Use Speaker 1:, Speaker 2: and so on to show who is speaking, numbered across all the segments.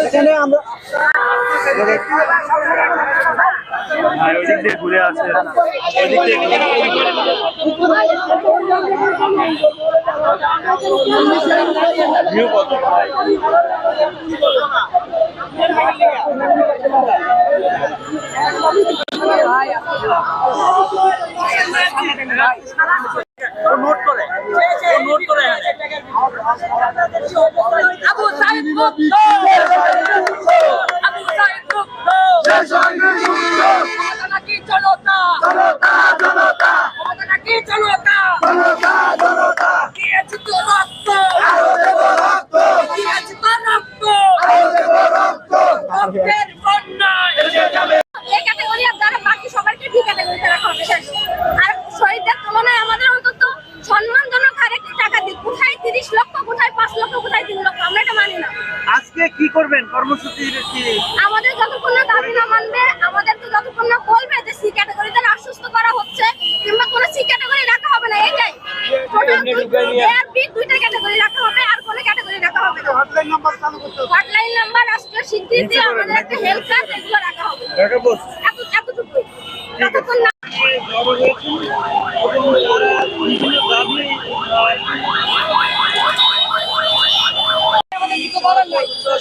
Speaker 1: এখানে আমরা
Speaker 2: ঘুরে আছে ওই দিক দিয়ে ভিউ কত নোট করে নোট করে
Speaker 3: আবু সাইদ মুক্ত আবু সাইদ মুক্ত নাকি জনতা ক্ষমতা নাকি জনতা দিয়েছি তো রক্ত। দিয়েছি তো রক্ত। রক্তের বন্যায়
Speaker 4: এই ক্যাটাগরি আর যারা বাকি সবাইকে ডি ক্যাটাগরিতে রাখা হবে শেষ আর শহীদদের তুলনায় আমাদের অন্তত সম্মানজনক হারে কি টাকা দিই। কোথায় তিরিশ লক্ষ কোথায় পাঁচ লক্ষ কোথায় তিন লক্ষ? আমরা এটা মানি না।
Speaker 2: আজকে কি করবেন? কর্মসূচি কি?
Speaker 4: আমাদের যতক্ষণ না দাবি না মানবে আমাদেরকে যতক্ষণ না বলবে যে সি ক্যাটাগরিতে আশ্বস্ত করা হচ্ছে কিংবা কোনো সি ক্যাটাগরি রাখা হবে না এটাই। দুইটা ক্যাটাগরি রাখা হবে আর কোনো ক্যাটাগরি রাখা হবে না। হটলাইন নাম্বার রাষ্ট্রীয় স্বীকৃতি আমাদের একটা হেল্প এগুলো রাখা হবে।
Speaker 2: রাখাবো।
Speaker 4: যতক্ষণ না
Speaker 3: আমাদের কিছু বলার নাই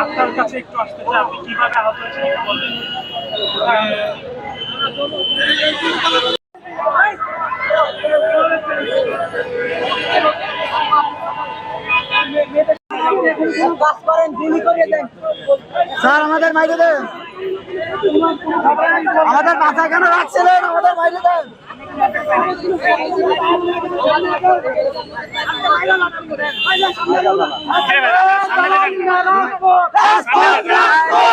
Speaker 1: আপনার
Speaker 2: কাছে একটু আসতে চাই আপনি কীভাবে আহত হয়েছেন
Speaker 1: স্যার আমাদের মাইরে দেন। আমাদের মাথা কেন রাখছিলেন? আমাদের মাইরে দেন।
Speaker 2: সামনে যান,